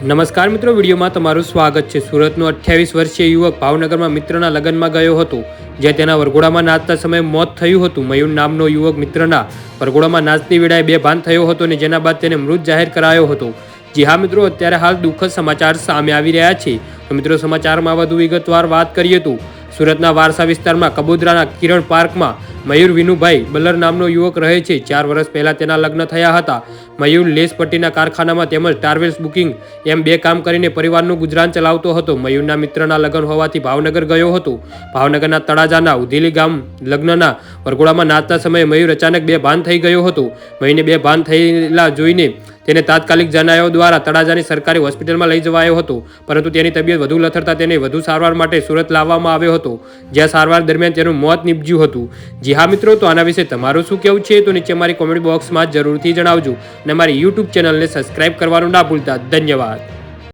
નમસ્કાર મિત્રો, વિડીયોમાં તમારું સ્વાગત છે. સુરતનો અઠ્યાવીસ વર્ષીય યુવક ભાવનગરમાં મિત્રના લગ્નમાં ગયો હતો જ્યાં તેના વરઘોડામાં નાચતા સમયે મોત થયું હતું. મયુર નામનો યુવક મિત્રના વરઘોડામાં નાચતી વેળાએ બે ભાન થયો હતો અને જેના બાદ તેને મૃત જાહેર કરાયો હતો. જી હા મિત્રો, અત્યારે હાલ દુઃખદ સમાચાર સામે આવી રહ્યા છે. મિત્રો, સમાચારમાં વધુ વિગતવાર વાત કરીએ તો સુરતના વારસા વિસ્તારમાં કબૂતરાના કિરણ પાર્કમાં મયુર વિનુભાઈ બલર નામનો યુવક રહે છે. ચાર વર્ષ પહેલા તેના લગ્ન થયા હતા. મયુર લેસપટ્ટીના કારખાનામાં તેમજ ટ્રાવેલ્સ બુકિંગ એમ બે કામ કરીને પરિવારનું ગુજરાન ચલાવતો હતો. મયુરના મિત્રના લગ્ન હોવાથી ભાવનગર ગયો હતો. ભાવનગરના તળાજાના ઉધેલી ગામ લગ્નના વરઘોડામાં નાચતા સમયે મયુર અચાનક બે ભાન થઈ ગયો હતો. મયુને બે ભાન થયેલા જોઈને તેને તાત્કાલિક જનાયો દ્વારા તળાજાની સરકારી હોસ્પિટલમાં લઈ જવાયો હતો. પરંતુ તેની તબિયત વધુ લથડતા તેને વધુ સારવાર માટે સુરત લાવવામાં આવ્યો હતો. જ્યાં સારવાર દરમિયાન તેનું મોત નીપજ્યું હતું. જી હા મિત્રો, તો આના વિશે તમારું શું કહેવું છે? તો નીચે મારી કોમેન્ટ બોક્સમાં જરૂરથી જણાવજો. અને મારી યુટ્યુબ ચેનલને સબસ્ક્રાઇબ કરવાનું ના ભૂલતા. ધન્યવાદ.